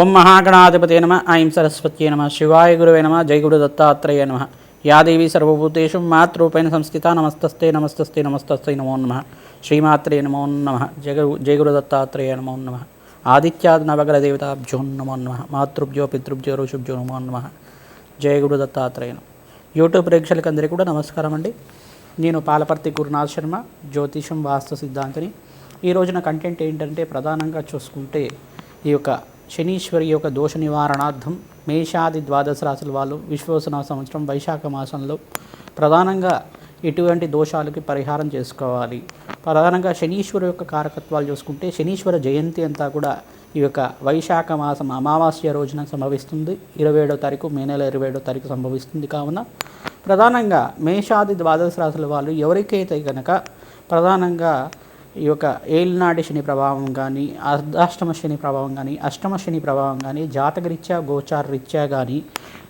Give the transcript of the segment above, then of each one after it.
ఓం మహాగణాధిపతే నమ ఐం సరస్వత్యే నమ శివాయ గురువే నమ జై గురు దత్తాత్రేయ నమ. యాదేవి సర్వభూతేషు మాతృపైన సంస్థిత నమస్తస్తే నమస్తస్తే నమస్తస్తే నమో నమ. శ్రీమాత్రే నమో నమ. జగ జై గురు దత్తాత్రేయ నమో నమ. ఆదిత్యాది నవగ్ర దేవతాభ్యో నమో నమ. మాతృభ్యో పితృభ్యో ఋషుభ్యో నమో నమ. జయ గురు దత్తాత్రేయ నమః. యూట్యూబ్ ప్రేక్షకులందరికీ కూడా నమస్కారం అండి. నేను పాలపర్తి గురునాథ్ శర్మ జ్యోతిషం వాస్తు సిద్ధాంతిని. ఈ రోజున కంటెంట్ ఏంటంటే ప్రధానంగా చూసుకుంటే ఈ యొక్క శనీశ్వరి యొక్క దోష నివారణార్థం మేషాది ద్వాదశ రాశుల వాళ్ళు విశ్వసన సంవత్సరం వైశాఖ మాసంలో ప్రధానంగా ఎటువంటి దోషాలకి పరిహారం చేసుకోవాలి. ప్రధానంగా శనీశ్వరు యొక్క కారకత్వాలు చూసుకుంటే శనీశ్వర జయంతి అంతా కూడా ఈ యొక్క వైశాఖ మాసం అమావాస్య రోజున సంభవిస్తుంది. ఇరవై ఏడో తారీఖు మే నెల ఇరవై ఏడో తారీఖు సంభవిస్తుంది కావున. ప్రధానంగా మేషాది ద్వాదశ రాశుల వాళ్ళు ఎవరికైతే కనుక ప్రధానంగా ఈ యొక్క ఏలినాటి శని ప్రభావం కానీ అర్ధాష్టమ శని ప్రభావం కానీ అష్టమ శని ప్రభావం కానీ జాతకరీత్యా గోచారరీత్యా కానీ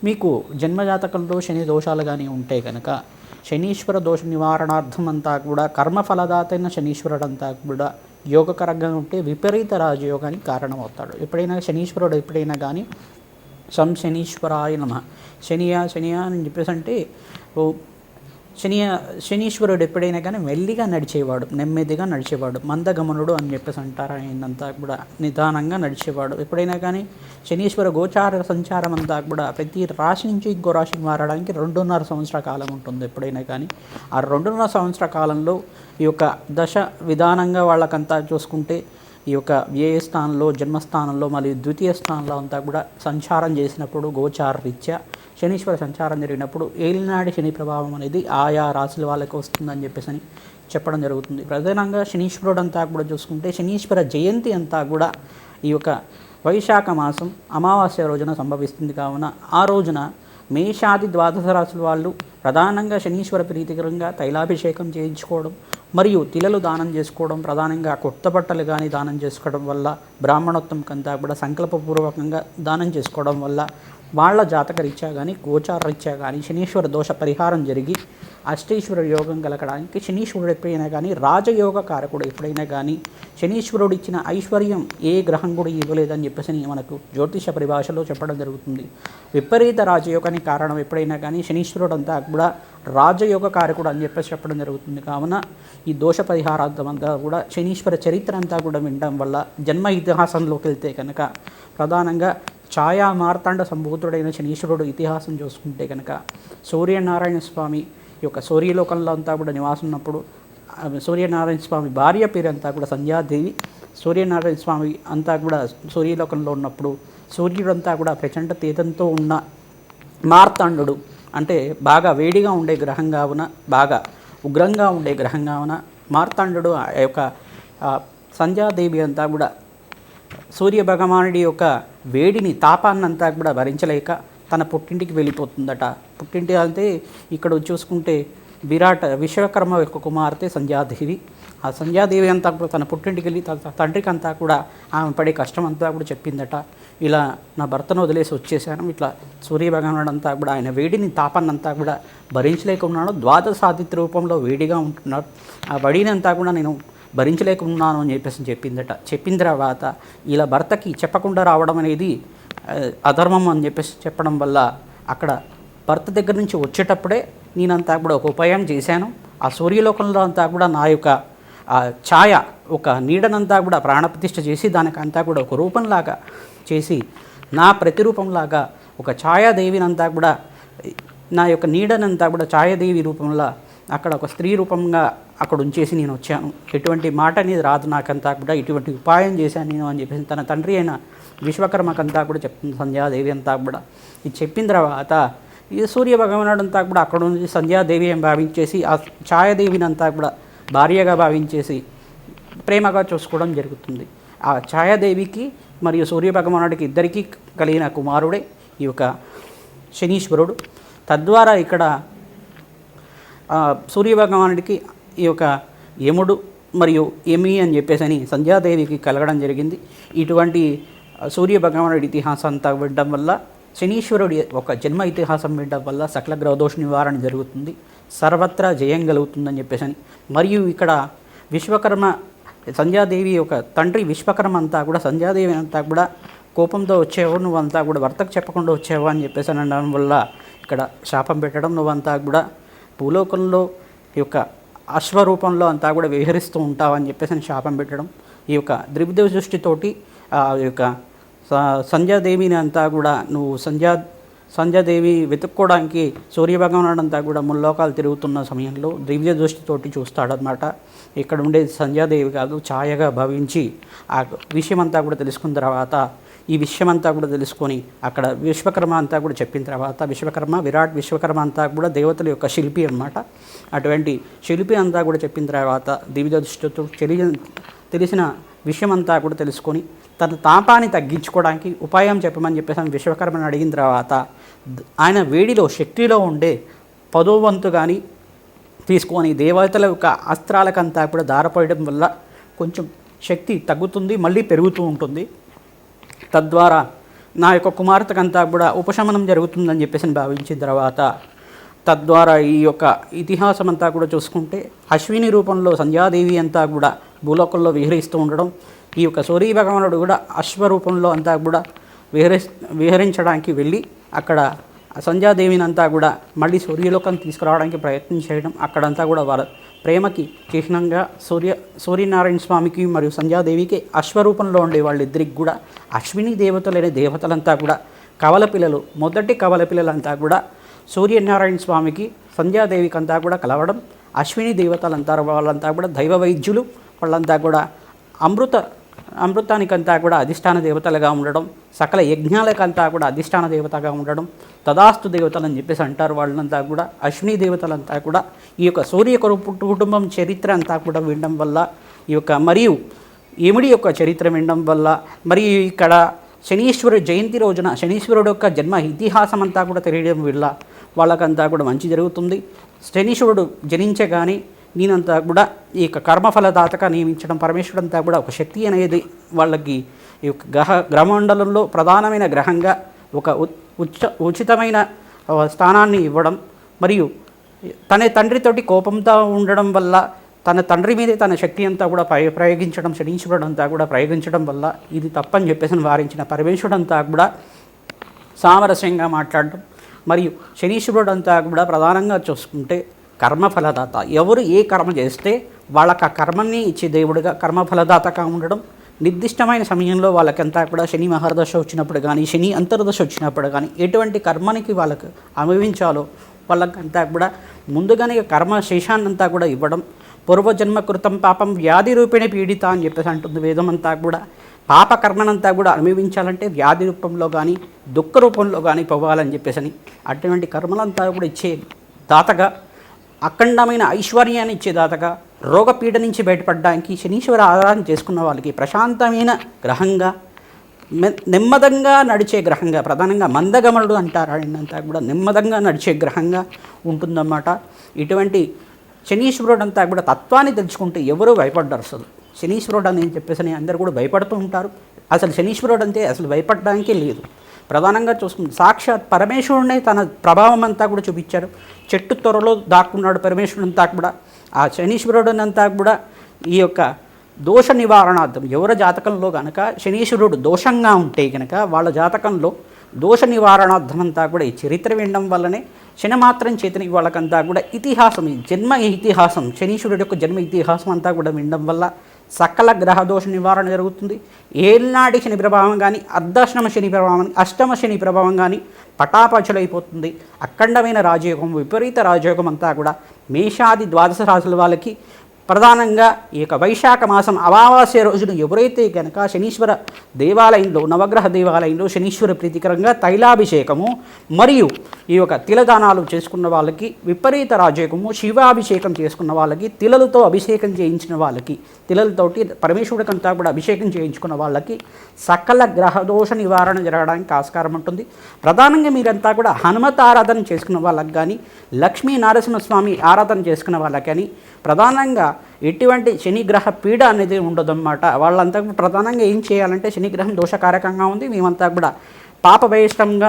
మీకు జన్మజాతకంలో శని దోషాలు కానీ ఉంటే కనుక శనీశ్వర దోష నివారణార్థం అంతా కూడా కర్మఫలదాతైన శనీశ్వరుడు అంతా కూడా యోగకరంగా ఉంటే విపరీత రాజయోగానికి కారణమవుతాడు. ఎప్పుడైనా శనీశ్వరుడు ఎప్పుడైనా కానీ సం శనీశ్వరాయ నమ. శనియా శనియా అని చెప్పేసి అంటే శని శనీశ్వరుడు ఎప్పుడైనా కానీ మెల్లిగా నడిచేవాడు నెమ్మదిగా నడిచేవాడు మందగమనుడు అని చెప్పేసి అంటారు ఆయనంతా కూడా. నిదానంగా నడిచేవాడు. ఎప్పుడైనా కానీ శనీశ్వర గోచార సంచారం అంతా కూడా ప్రతి రాశి నుంచి ఇంకో రాశికి మారడానికి రెండున్నర సంవత్సర కాలం ఉంటుంది ఎప్పుడైనా కానీ. ఆ రెండున్నర సంవత్సర కాలంలో ఈ యొక్క దశ విధానంగా వాళ్ళకంతా చూసుకుంటే ఈ యొక్క వ్యయ స్థానంలో జన్మస్థానంలో మరియు ద్వితీయ స్థానంలో అంతా కూడా సంచారం చేసినప్పుడు గోచార రీత్యా శనీశ్వర సంచారం జరిగినప్పుడు ఏలినాడి శని ప్రభావం అనేది ఆయా రాశుల వాళ్ళకి వస్తుందని చెప్పేసి అని చెప్పడం జరుగుతుంది. ప్రధానంగా శనీశ్వరుడు అంతా కూడా చూసుకుంటే శనీశ్వర జయంతి అంతా కూడా ఈ యొక్క వైశాఖ మాసం అమావాస్య రోజున సంభవిస్తుంది. కావున ఆ రోజున మేషాది ద్వాదశ రాశుల వాళ్ళు ప్రధానంగా శనీశ్వర ప్రీతికరంగా తైలాభిషేకం చేయించుకోవడం మరియు తిలలు దానం చేసుకోవడం ప్రధానంగా కొత్త బట్టలు కానీ దానం చేసుకోవడం వల్ల బ్రాహ్మణోత్తం కంతా కూడా సంకల్పపూర్వకంగా దానం చేసుకోవడం వల్ల వాళ్ళ జాతక రీత్యా కానీ గోచార రీత్యా కానీ శనీశ్వర దోష పరిహారం జరిగి అష్టేశ్వర యోగం కలగడానికి శనీశ్వరుడు ఎప్పుడైనా కానీ రాజయోగ కారకుడు ఎప్పుడైనా కానీ శనీశ్వరుడు ఇచ్చిన ఐశ్వర్యం ఏ గ్రహం కూడా ఇవ్వలేదని చెప్పేసి మనకు జ్యోతిష పరిభాషలో చెప్పడం జరుగుతుంది. విపరీత రాజయోగానికి కారణం ఎప్పుడైనా కానీ శనీశ్వరుడు అంతా కూడా రాజయోగ కారకుడు అని చెప్పేసి చెప్పడం జరుగుతుంది. కావున ఈ దోష పరిహారార్థం అంతా కూడా శనీశ్వర చరిత్ర అంతా కూడా వినడం వల్ల జన్మ ఇతిహాసంలోకి వెళ్తే కనుక ప్రధానంగా ఛాయా మార్తాండ సంభూతుడైన శనీశ్వరుడు ఇతిహాసం చూసుకుంటే కనుక సూర్యనారాయణ స్వామి ఈ యొక్క సూర్యలోకంలో అంతా కూడా నివాసం ఉన్నప్పుడు సూర్యనారాయణ స్వామి భార్య పేరు అంతా కూడా సంధ్యాదేవి సూర్యనారాయణ స్వామి అంతా కూడా సూర్యలోకంలో ఉన్నప్పుడు సూర్యుడంతా కూడా ప్రచండ తీతంతో ఉన్న మార్తాండు అంటే బాగా వేడిగా ఉండే గ్రహం కావున బాగా ఉగ్రంగా ఉండే గ్రహం కావున మార్తాండు ఆ యొక్క సంధ్యాదేవి అంతా కూడా సూర్య భగవానుడి యొక్క వేడిని తాపాన్నంతా కూడా భరించలేక తన పుట్టింటికి వెళ్ళిపోతుందట. పుట్టింటి అంటే ఇక్కడ చూసుకుంటే విరాట్ విశ్వకర్మ యొక్క కుమార్తె సంధ్యాదేవి. ఆ సంధ్యాదేవి అంతా కూడా తన పుట్టింటికి వెళ్ళి తన తండ్రికి అంతా కూడా ఆమె పడే కష్టం అంతా కూడా చెప్పిందట. ఇలా నా భర్తను వదిలేసి వచ్చేసాను. ఇట్లా సూర్యభగవానుడు అంతా కూడా ఆయన వేడిని తాపాన్నంతా కూడా భరించలేకున్నాడు ద్వాదశాదిత్య రూపంలో వేడిగా ఉంటున్నాడు. ఆ వడినంతా కూడా నేను భరించలేకున్నాను అని చెప్పేసి చెప్పిందట. చెప్పిన తర్వాత ఇలా భర్తకి చెప్పకుండా రావడం అనేది అధర్మం అని చెప్పేసి చెప్పడం వల్ల అక్కడ భర్త దగ్గర నుంచి వచ్చేటప్పుడే నేనంతా కూడా ఒక ఉపాయం చేశాను. ఆ సూర్యలోకంలో అంతా కూడా నా యొక్క ఛాయ ఒక నీడనంతా కూడా ప్రాణప్రతిష్ఠ చేసి దానికంతా కూడా ఒక రూపంలాగా చేసి నా ప్రతిరూపంలాగా ఒక ఛాయాదేవినంతా కూడా నా యొక్క నీడనంతా కూడా ఛాయాదేవి రూపంలో అక్కడ ఒక స్త్రీ రూపంగా అక్కడ ఉంచేసి నేను వచ్చాను. ఎటువంటి మాట అనేది రాదు నాకంతా కూడా. ఇటువంటి ఉపాయం చేశాను నేను అని చెప్పేసి తన తండ్రి అయిన విశ్వకర్మకంతా కూడా చెప్తుంది సంధ్యాదేవి అంతా కూడా. ఇది చెప్పిన తర్వాత ఈ సూర్య భగవానుడు అంతా కూడా అక్కడ నుంచి సంధ్యాదేవి అని భావించేసి ఆ ఛాయాదేవిని అంతా కూడా భార్యగా భావించేసి ప్రేమగా చూసుకోవడం జరుగుతుంది. ఆ ఛాయాదేవికి మరియు సూర్య భగవానుడికి ఇద్దరికీ కలిగిన కుమారుడే ఈ యొక్క శనీశ్వరుడు. తద్వారా ఇక్కడ సూర్య భగవానుడికి ఈ యొక్క యముడు మరియు యమి అని చెప్పేసి అని సంధ్యాదేవికి కలగడం జరిగింది. ఇటువంటి సూర్య భగవానుడి ఇతిహాసం అంతా వినడం వల్ల శనీశ్వరుడి ఒక జన్మ ఇతిహాసం వినడం వల్ల సకల గ్రహదోష నివారణ జరుగుతుంది. సర్వత్రా జయం కలుగుతుందని చెప్పేసి అని మరియు ఇక్కడ విశ్వకర్మ సంధ్యాదేవి యొక్క తండ్రి విశ్వకర్మ అంతా కూడా సంధ్యాదేవి అంతా కూడా కోపంతో వచ్చేవాడు నువ్వంతా కూడా భర్తకు చెప్పకుండా వచ్చేవా అని చెప్పేసి అనడం వల్ల ఇక్కడ శాపం పెట్టడం నువ్వంతా కూడా భూలోకంలో యొక్క అశ్వరూపంలో అంతా కూడా విహరిస్తూ ఉంటావు అని చెప్పేసి అని శాపం పెట్టడం ఈ యొక్క ద్రివిదేవ సృష్టితోటి ఆ యొక్క సంధ్యాదేవిని అంతా కూడా నువ్వు సంధ్యా సంధ్యాదేవి వెతుక్కోవడానికి సూర్యభగవానుడు అంతా కూడా ముల్లోకాలు తిరుగుతున్న సమయంలో దివ్య దృష్టితోటి చూస్తాడనమాట ఇక్కడ ఉండే సంధ్యాదేవి కాదు ఛాయగా భావించి ఆ విషయం అంతా కూడా తెలుసుకున్న తర్వాత ఈ విషయం అంతా కూడా తెలుసుకొని అక్కడ విశ్వకర్మ అంతా కూడా చెప్పిన తర్వాత విశ్వకర్మ విరాట్ విశ్వకర్మ అంతా కూడా దేవతల యొక్క శిల్పి అన్నమాట. అటువంటి శిల్పి అంతా కూడా చెప్పిన తర్వాత దివ్య దృష్టితో తెలియ తెలిసిన విషయం అంతా కూడా తెలుసుకొని తన తాపాన్ని తగ్గించుకోవడానికి ఉపాయం చెప్పమని చెప్పేసి విశ్వకర్మని అడిగిన తర్వాత ఆయన వేడిలో శక్తిలో ఉండే పదో వంతు కానీ తీసుకొని దేవతల యొక్క అస్త్రాలకంతా కూడా దారపోయడం వల్ల కొంచెం శక్తి తగ్గుతుంది మళ్ళీ పెరుగుతూ ఉంటుంది. తద్వారా నా యొక్క కుమార్తెకంతా కూడా ఉపశమనం జరుగుతుందని చెప్పేసి భావించిన తర్వాత తద్వారా ఈ యొక్క ఇతిహాసం అంతా కూడా చూసుకుంటే అశ్విని రూపంలో సంధ్యాదేవి అంతా కూడా భూలోకంలో విహరిస్తూ ఉండడం ఈ యొక్క సూర్య భగవానుడు కూడా అశ్వరూపంలో అంతా కూడా విహరి విహరించడానికి వెళ్ళి అక్కడ సంధ్యాదేవిని అంతా కూడా మళ్ళీ సూర్యలోకం తీసుకురావడానికి ప్రయత్నం చేయడం అక్కడంతా కూడా వారు ప్రేమకి చిహ్నంగా సూర్య సూర్యనారాయణ స్వామికి మరియు సంధ్యాదేవికి అశ్వరూపంలో ఉండే వాళ్ళిద్దరికి కూడా అశ్విని దేవతలైన దేవతలంతా కూడా కవల పిల్లలు మొదటి కవల పిల్లలంతా కూడా సూర్యనారాయణ స్వామికి సంధ్యాదేవికి అంతా కూడా కలవడం అశ్విని దేవతలంతా వాళ్ళంతా కూడా దైవ వైద్యులు వాళ్ళంతా కూడా అమృత అమృతానికంతా కూడా అధిష్టాన దేవతలుగా ఉండడం సకల యజ్ఞాలకంతా కూడా అధిష్టాన దేవతగా ఉండడం తదాస్తు దేవతలు అని చెప్పేసి అంటారు వాళ్ళంతా కూడా అశ్విని దేవతలంతా కూడా ఈ యొక్క సూర్య కురు- కుటుంబం చరిత్ర అంతా కూడా వినడం వల్ల ఈ యొక్క మరియు యముడి యొక్క చరిత్ర వినడం వల్ల మరియు ఇక్కడ శనీశ్వరుడు జయంతి రోజున శనీశ్వరుడు యొక్క జన్మ ఇతిహాసం అంతా కూడా తెలియడం వల్ల వాళ్ళకంతా కూడా మంచి జరుగుతుంది. శనీశ్వరుడు జనించగానే నేనంతా కూడా ఈ యొక్క కర్మఫలదాతగా నియమించడం పరమేశ్వరుడు అంతా కూడా ఒక శక్తి అనేది వాళ్ళకి ఈ యొక్క గ్రహ గ్రహమండలంలో ప్రధానమైన గ్రహంగా ఒక ఉచ ఉచితమైన స్థానాన్ని ఇవ్వడం మరియు తన తండ్రితోటి కోపంతో ఉండడం వల్ల తన తండ్రి మీదే తన శక్తి అంతా కూడా ప్రయ ప్రయోగించడం శనీశ్వరుడు అంతా కూడా ప్రయోగించడం వల్ల ఇది తప్పని చెప్పేసి వారించిన పరమేశ్వరుడు అంతా కూడా సామరస్యంగా మాట్లాడడం మరియు శనీశ్వరుడు అంతా కూడా ప్రధానంగా చూసుకుంటే కర్మఫలదాత. ఎవరు ఏ కర్మ చేస్తే వాళ్ళకి ఆ కర్మని ఇచ్చే దేవుడిగా కర్మఫలదాతగా ఉండడం. నిర్దిష్టమైన సమయంలో వాళ్ళకంతా కూడా శని మహర్దశ వచ్చినప్పుడు కానీ శని అంతర్దశ వచ్చినప్పుడు కానీ ఎటువంటి కర్మనికి వాళ్ళకు అనుభవించాలో వాళ్ళకంతా కూడా ముందుగానే కర్మ శేషాన్నంతా కూడా ఇవ్వడం. పూర్వజన్మ కృతం పాపం వ్యాధి రూపేణ పీడిత అని చెప్పేసి అంటుంది వేదం అంతా కూడా. పాప కర్మనంతా కూడా అనుభవించాలంటే వ్యాధి రూపంలో కానీ దుఃఖ రూపంలో కానీ పోవాలని చెప్పేసి అని అటువంటి కర్మలంతా కూడా ఇచ్చే దాతగా అఖండమైన ఐశ్వర్యాన్ని ఇచ్చే దాతగా రోగపీడ నుంచి బయటపడడానికి శనీశ్వర ఆరాధన చేసుకున్న వాళ్ళకి ప్రశాంతమైన గ్రహంగా నెమ్మదంగా నడిచే గ్రహంగా ప్రధానంగా మందగమనుడు అంటారు ఆయనంతా కూడా నెమ్మదంగా నడిచే గ్రహంగా ఉంటుందన్నమాట. ఇటువంటి శనీశ్వరుడు అంతా కూడా తత్వాన్ని తెలుసుకుంటే ఎవరూ భయపడ్డారు అసలు. శనీశ్వరుడు అని చెప్పేసి అని అందరూ కూడా భయపడుతూ ఉంటారు. అసలు శనీశ్వరుడు అంటే అసలు భయపడడానికే లేదు. ప్రధానంగా చూసుకుంటే సాక్షాత్ పరమేశ్వరుడే తన ప్రభావం అంతా కూడా చూపించారు. చెట్టు త్వరలో దాక్కున్నాడు పరమేశ్వరుడు అంతా కూడా. ఆ శనీశ్వరుడునంతా కూడా ఈ యొక్క దోష నివారణార్థం ఎవరి జాతకంలో కనుక శనీశ్వరుడు దోషంగా ఉంటే కనుక వాళ్ళ జాతకంలో దోష నివారణార్థం అంతా కూడా ఈ చరిత్ర వినడం వల్లనే శనిమాత్రం చేతని వాళ్ళకంతా కూడా ఇతిహాసం ఈ జన్మ ఇతిహాసం శనీశ్వరుడు యొక్క జన్మ ఇతిహాసం అంతా కూడా వినడం వల్ల సకల గ్రహ దోష నివారణ జరుగుతుంది. ఏళ్ళనాటి శని ప్రభావం కానీ అర్ధాశ్రమ శని ప్రభావం అష్టమ శని ప్రభావం కానీ పటాపచలైపోతుంది. అఖండమైన రాజయోగం విపరీత రాజయోగం అంతా కూడా మేషాది ద్వాదశ రాశుల వాళ్ళకి ప్రధానంగా ఈ యొక్క వైశాఖ మాసం అమావాస్య రోజున ఎవరైతే కనుక శనీశ్వర దేవాలయంలో నవగ్రహ దేవాలయంలో శనీశ్వర ప్రీతికరంగా తైలాభిషేకము మరియు ఈ యొక్క తిలదానాలు చేసుకున్న వాళ్ళకి విపరీత రాజయోగము శివాభిషేకం చేసుకున్న వాళ్ళకి తిలలతో అభిషేకం చేయించిన వాళ్ళకి తిలలతోటి పరమేశ్వరుడికంతా కూడా అభిషేకం చేయించుకున్న వాళ్ళకి సకల గ్రహదోష నివారణ జరగడానికి ఆస్కారం ఉంటుంది. ప్రధానంగా మీరంతా కూడా హనుమత ఆరాధన చేసుకున్న వాళ్ళకి కానీ లక్ష్మీ నరసింహస్వామి ఆరాధన చేసుకున్న వాళ్ళకి కానీ ప్రధానంగా ఎటువంటి శనిగ్రహ పీడ అనేది ఉండదన్నమాట. వాళ్ళంతా కూడా ప్రధానంగా ఏం చేయాలంటే శనిగ్రహం దోషకారకంగా ఉంది. మేమంతా కూడా పాప బహిష్టంగా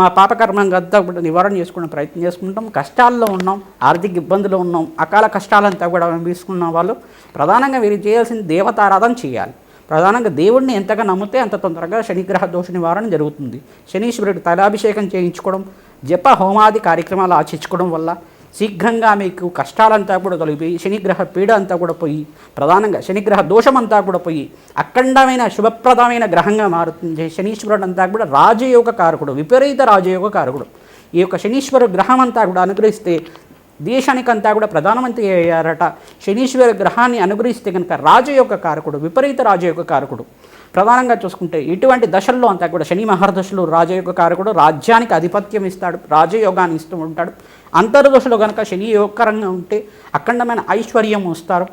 మా పాపకర్మంగా అంతా కూడా నివారణ చేసుకునే ప్రయత్నం చేసుకుంటాం. కష్టాల్లో ఉన్నాం ఆర్థిక ఇబ్బందులు ఉన్నాం అకాల కష్టాలంతా కూడా తీసుకున్న వాళ్ళు ప్రధానంగా వీరు చేయాల్సిన దేవతారాధన చేయాలి. ప్రధానంగా దేవుడిని ఎంతగా నమ్మితే అంత తొందరగా శనిగ్రహ దోష నివారణ జరుగుతుంది. శనీశ్వరుడు తైలాభిషేకం చేయించుకోవడం జప హోమాది కార్యక్రమాలు ఆచరించుకోవడం వల్ల శీఘ్రంగా మీకు కష్టాలంతా కూడా తొలగిపోయి శనిగ్రహ పీడ అంతా కూడా పోయి ప్రధానంగా శనిగ్రహ దోషమంతా కూడా పోయి అఖండమైన శుభప్రదమైన గ్రహంగా మారుతుంది. శనీశ్వరుడు అంతా కూడా రాజయోగ కారకుడు విపరీత రాజయోగ కారకుడు. ఈ యొక్క శనీశ్వర గ్రహం అంతా కూడా అనుగ్రహిస్తే దేశానికంతా కూడా ప్రధానమంత్రి అయ్యారట. శనీశ్వర గ్రహాన్ని అనుగ్రహిస్తే కనుక రాజయోగ కారకుడు విపరీత రాజయోగ కారకుడు. ప్రధానంగా చూసుకుంటే ఇటువంటి దశల్లో అంతా కూడా శని మహర్దశలు రాజయోగ కారకుడు రాజ్యానికి ఆధిపత్యం ఇస్తాడు రాజయోగాన్ని ఇస్తూ ఉంటాడు. అంతర్దశలో కనుక శని యోగకరంగా ఉంటే అఖండమైన ఐశ్వర్యం వస్తారు.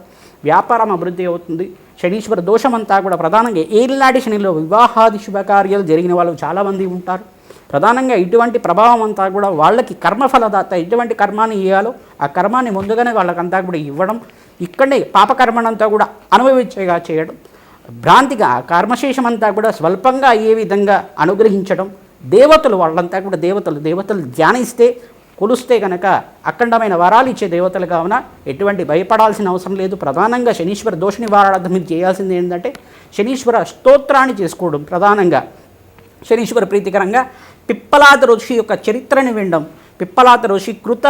వ్యాపారం అభివృద్ధి అవుతుంది. శనీశ్వర దోషమంతా కూడా ప్రధానంగా ఏళ్ళనాటి శనిలో వివాహాది శుభకార్యాలు జరిగిన వాళ్ళు చాలామంది ఉంటారు. ప్రధానంగా ఇటువంటి ప్రభావం అంతా కూడా వాళ్ళకి కర్మఫలదాత ఎటువంటి కర్మాన్ని ఇవ్వాలో ఆ కర్మాన్ని ముందుగానే వాళ్ళకంతా కూడా ఇవ్వడం ఇక్కడే పాపకర్మనంతా కూడా అనుభవించేగా చేయడం భ్రాంతిగా కర్మశేషం అంతా కూడా స్వల్పంగా అయ్యే విధంగా అనుగ్రహించడం దేవతలు వాళ్ళంతా కూడా దేవతలు దేవతలు ధ్యానిస్తే కొలుస్తే కనుక అఖండమైన వరాలు ఇచ్చే దేవతలు కావున ఎటువంటి భయపడాల్సిన అవసరం లేదు. ప్రధానంగా శనీశ్వర దోష నివారణార్థం మీరు చేయాల్సింది ఏంటంటే శనీశ్వర స్తోత్రాన్ని చేసుకోవడం ప్రధానంగా. శనీశ్వర ప్రీతికరంగా పిప్పలాద ఋషి యొక్క చరిత్రని వినడం పిప్పలాద ఋషి కృత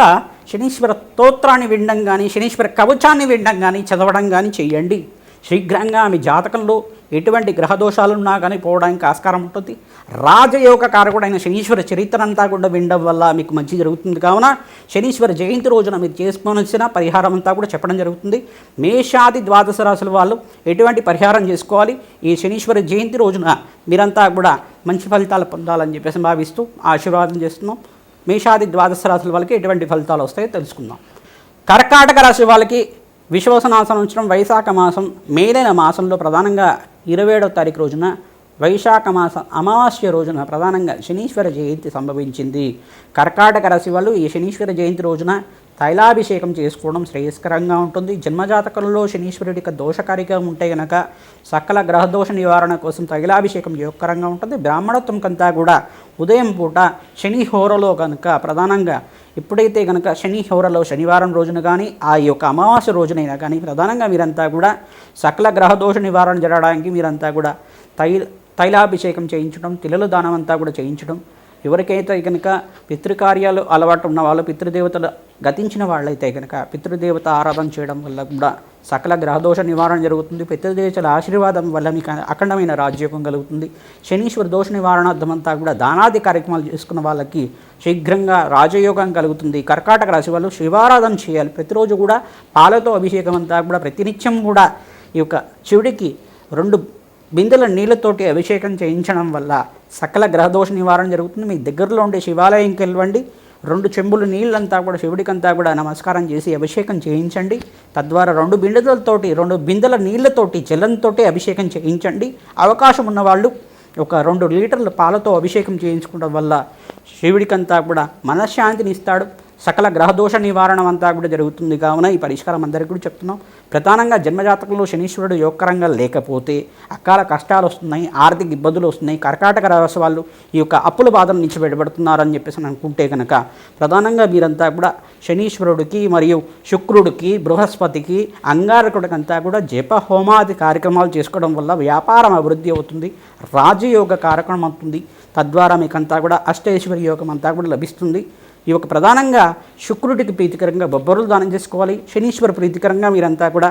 శనీశ్వర స్తోత్రాన్ని వినడం కానీ శనీశ్వర కవచాన్ని వినడం కానీ చదవడం కానీ చేయండి శీఘ్రంగా ఆమె జాతకంలో ఎటువంటి గ్రహదోషాలున్నా కానీ పోవడానికి ఆస్కారం ఉంటుంది. రాజయోగ కారకుడైన శనీశ్వర చరిత్ర అంతా కూడా వినడం వల్ల మీకు మంచి జరుగుతుంది. కావున శనీశ్వర జయంతి రోజున మీరు చేసుకోవాల్సిన పరిహారం అంతా కూడా చెప్పడం జరుగుతుంది. మేషాది ద్వాదశ రాశుల వాళ్ళు ఎటువంటి పరిహారం చేసుకోవాలి? ఈ శనీశ్వర జయంతి రోజున మీరంతా కూడా మంచి ఫలితాలు పొందాలని చెప్పేసి భావిస్తూ ఆశీర్వాదం చేస్తున్నాం. మేషాది ద్వాదశ రాశుల వాళ్ళకి ఎటువంటి ఫలితాలు వస్తాయో తెలుసుకుందాం. కర్కాటక రాశి వాళ్ళకి విశ్వసనా సంవత్సరం వైశాఖ మాసం మేలైన మాసంలో ప్రధానంగా ఇరవై ఏడవ తారీఖు రోజున వైశాఖ మాస అమావాస్య రోజున ప్రధానంగా శనీశ్వర జయంతి సంభవించింది. కర్కాటక రాశి వాళ్ళు ఈ శనీశ్వర జయంతి రోజున తైలాభిషేకం చేసుకోవడం శ్రేయస్కరంగా ఉంటుంది. జన్మజాతకంలో శనీశ్వరుడికి దోషకారిగా ఉంటే గనక సకల గ్రహదోష నివారణ కోసం తైలాభిషేకం యోగకరంగా ఉంటుంది. బ్రాహ్మణత్వం కంతా కూడా ఉదయం పూట శని హోరలో కనుక ప్రధానంగా ఎప్పుడైతే కనుక శని హోరలో శనివారం రోజున కానీ ఆ యొక్క అమావాస్య రోజునైనా కానీ ప్రధానంగా మీరంతా కూడా సకల గ్రహదోష నివారణ జరగడానికి మీరంతా కూడా తై తైలాభిషేకం చేయించడం తిలలు దానం అంతా కూడా చేయించడం ఎవరికైతే కనుక పితృకార్యాలు అలవాటు ఉన్న వాళ్ళు పితృదేవతలు గతించిన వాళ్ళైతే కనుక పితృదేవత ఆరాధన చేయడం వల్ల కూడా సకల గ్రహదోష నివారణ జరుగుతుంది. పితృదేవతల ఆశీర్వాదం వల్ల మీకు అఖండమైన రాజ్యోగం కలుగుతుంది. శనీశ్వర దోష నివారణార్థం అంతా కూడా దానాది కార్యక్రమాలు చేసుకున్న వాళ్ళకి శీఘ్రంగా రాజయోగం కలుగుతుంది. కర్కాటక రాశి వాళ్ళు శివారాధన చేయాలి. ప్రతిరోజు కూడా పాలతో అభిషేకం అంతా కూడా ప్రతినిత్యం కూడా ఈ యొక్క శివుడికి రెండు బిందెల నీళ్ళతోటి అభిషేకం చేయించడం వల్ల సకల గ్రహదోష నివారణ జరుగుతుంది. మీ దగ్గరలో ఉండే శివాలయంకి వెళ్ళండి రెండు చెంబులు నీళ్ళంతా కూడా శివుడికంతా కూడా నమస్కారం చేసి అభిషేకం చేయించండి. తద్వారా రెండు బిండెలతోటి రెండు బిందెల నీళ్ళతోటి జలంతోటి అభిషేకం చేయించండి. అవకాశం ఉన్నవాళ్ళు ఒక రెండు లీటర్ల పాలతో అభిషేకం చేయించుకోవడం వల్ల శివుడికంతా కూడా మనశ్శాంతిని ఇస్తాడు. సకల గ్రహదోష నివారణ అంతా కూడా జరుగుతుంది. కావున ఈ పరిష్కారం అందరికీ కూడా చెప్తున్నాం. ప్రధానంగా జన్మజాతకంలో శనీశ్వరుడు యోగకరంగా లేకపోతే అకాల కష్టాలు వస్తున్నాయి ఆర్థిక ఇబ్బందులు వస్తున్నాయి కర్కాటక రాశి వాళ్ళు ఈ యొక్క అప్పుల బాధల నుంచి బయటపడుతున్నారని చెప్పేసి అనుకుంటే కనుక ప్రధానంగా మీరంతా కూడా శనీశ్వరుడికి మరియు శుక్రుడికి బృహస్పతికి అంగారకుడికంతా కూడా జప హోమాది కార్యక్రమాలు చేసుకోవడం వల్ల వ్యాపారం అభివృద్ధి అవుతుంది రాజయోగ కార్యక్రమం అవుతుంది. తద్వారా మీకంతా కూడా అష్టైశ్వర్య యోగం అంతా కూడా లభిస్తుంది. ఈ యొక్క ప్రధానంగా శుక్రుడికి ప్రీతికరంగా బొబ్బరులు దానం చేసుకోవాలి శనీశ్వర ప్రీతికరంగా మీరంతా కూడా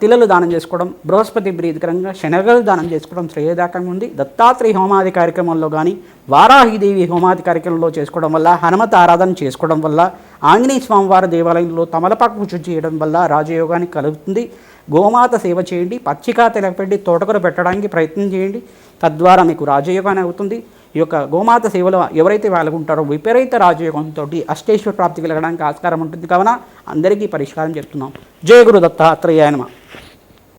తిలలు దానం చేసుకోవడం బృహస్పతి ప్రీతికరంగా శనగలు దానం చేసుకోవడం శ్రేయదాకంగా ఉంది. దత్తాత్రేయ హోమాది కార్యక్రమంలో కానీ వారాహిదేవి హోమాది కార్యక్రమంలో చేసుకోవడం వల్ల హనుమత ఆరాధన చేసుకోవడం వల్ల ఆంజనేయ స్వామివారి దేవాలయంలో తమలపాకు పూజ చేయడం వల్ల రాజయోగానికి కలుగుతుంది. గోమాత సేవ చేయండి పచ్చిక తెలపెట్టి తోటకూర పెట్టడానికి ప్రయత్నం చేయండి. తద్వారా మీకు రాజయోగాన్ని అవుతుంది. ఈ యొక్క గోమాత సేవలో ఎవరైతే వాళ్ళకుంటారో విపరీత రాజయోగంతో అష్టేశ్వర ప్రాప్తి కలగడానికి ఆస్కారం ఉంటుంది. కావున అందరికీ పరిష్కారం చెప్తున్నాం. జయ గురు దత్తాత్రేయ నమ.